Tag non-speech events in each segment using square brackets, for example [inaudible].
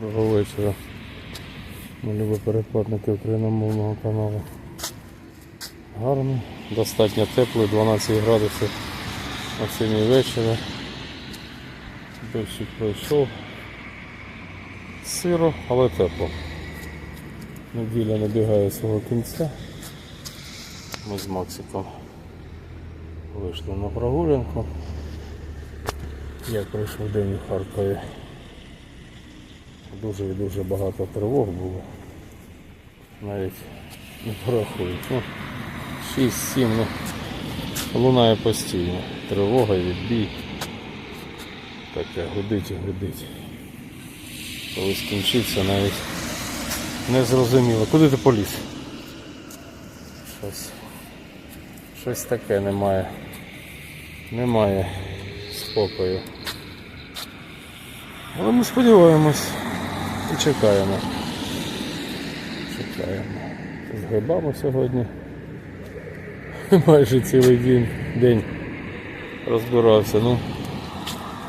Доброго вечора. Любі перекладники україномовного каналу. Гарно, достатньо тепло, 12 градусів на 7 вечора. Дощик пройшов. Сиро, але тепло. Неділя набігає свого кінця. Ми з Максиком вийшли на прогулянку. Як пройшов день у Харкові. Дуже і дуже багато тривог було. Навіть не порахують. Ну, 6-7 ну, лунає постійно. Тривога, відбій. Таке гудить і гудить. Коли скінчиться навіть не зрозуміло. Куди ти поліз? Щось, щось таке немає. Немає спокою. Але ми сподіваємось і чекаємо. Чекаємо. З грибами сьогодні. [laughs] Майже цілий день, день розбирався, ну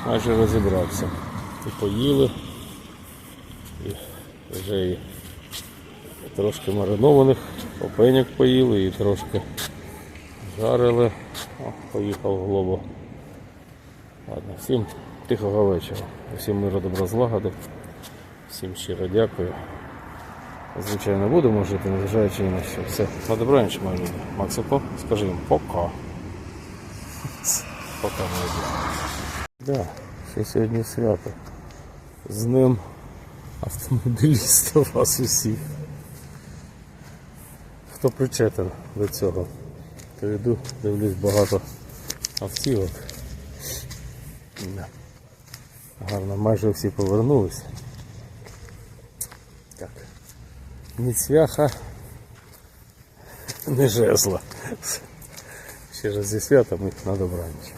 майже розібрався. І поїли, і вже і трошки маринованих опеньок поїли, і трошки жарили. О, поїхав в глобу. Ладно, всім тихого вечора. Всім миру добра злагоди. Всім щиро дякую. Звичайно, будемо жити, незважаючи на що. Все. На добраніч, мої люди. Максико, скажи їм пока. [laughs] Пока, мої люди. Да, ще сьогодні свято. З ним автомобіліста вас усіх. Хто причетен до цього? То йду, дивлюсь багато автівок. Гарно, майже всі повернулися. Ні цвяха, не жезла. Ще раз зі святом і на добраніч.